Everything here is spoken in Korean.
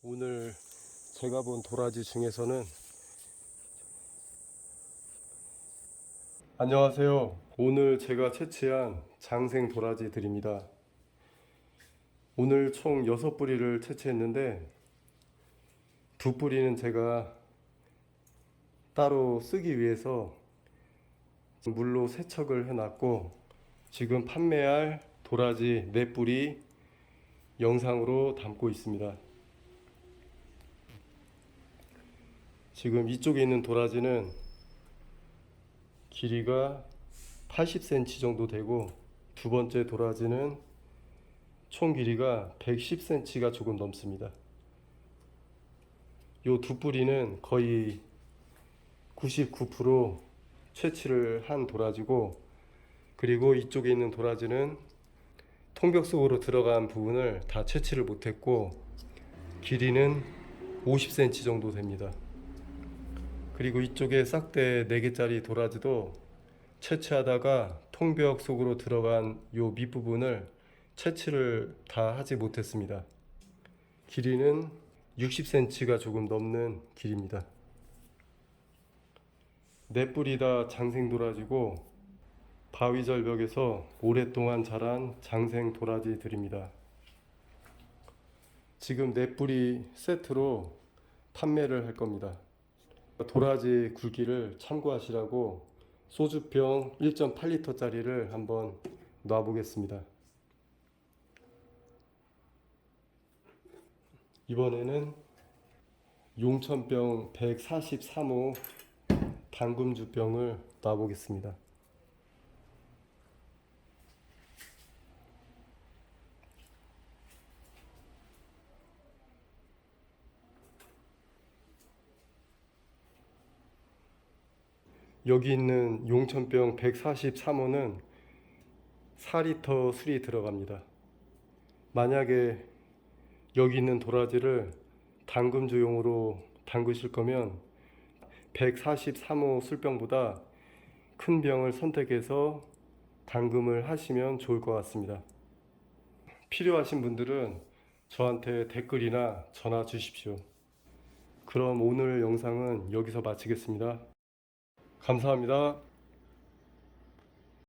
오늘 제가 본 도라지 중에서는 안녕하세요. 오늘 제가 채취한 장생 도라지들입니다. 오늘 총 6뿌리를 채취했는데 두 뿌리는 제가 따로 쓰기 위해서 물로 세척을 해놨고 지금 판매할 도라지 4뿌리 영상으로 담고 있습니다. 지금 이쪽에 있는 도라지는 길이가 80cm 정도 되고 두 번째 도라지는 총 길이가 110cm가 조금 넘습니다. 요 두 뿌리는 거의 99% 채취를 한 도라지고 그리고 이쪽에 있는 도라지는 통벽 속으로 들어간 부분을 다 채취를 못했고 길이는 50cm 정도 됩니다. 그리고 이쪽에 싹대 4개짜리 도라지도 채취하다가 통벽 속으로 들어간 요 밑부분을 채취를 다 하지 못했습니다. 길이는 60cm가 조금 넘는 길입니다. 네 뿌리 다 장생 도라지고 바위 절벽에서 오랫동안 자란 장생 도라지들입니다. 지금 네 뿌리 세트로 판매를 할 겁니다. 도라지 굵기를 참고하시라고 소주병 1.8리터짜리를 한번 놔보겠습니다. 이번에는 용천병 143호 당금주병을 놔보겠습니다. 여기 있는 용천병 143호는 4리터 술이 들어갑니다. 만약에 여기 있는 도라지를 담금주용으로 담그실 거면 143호 술병보다 큰 병을 선택해서 담금을 하시면 좋을 것 같습니다. 필요하신 분들은 저한테 댓글이나 전화 주십시오. 그럼 오늘 영상은 여기서 마치겠습니다. 감사합니다.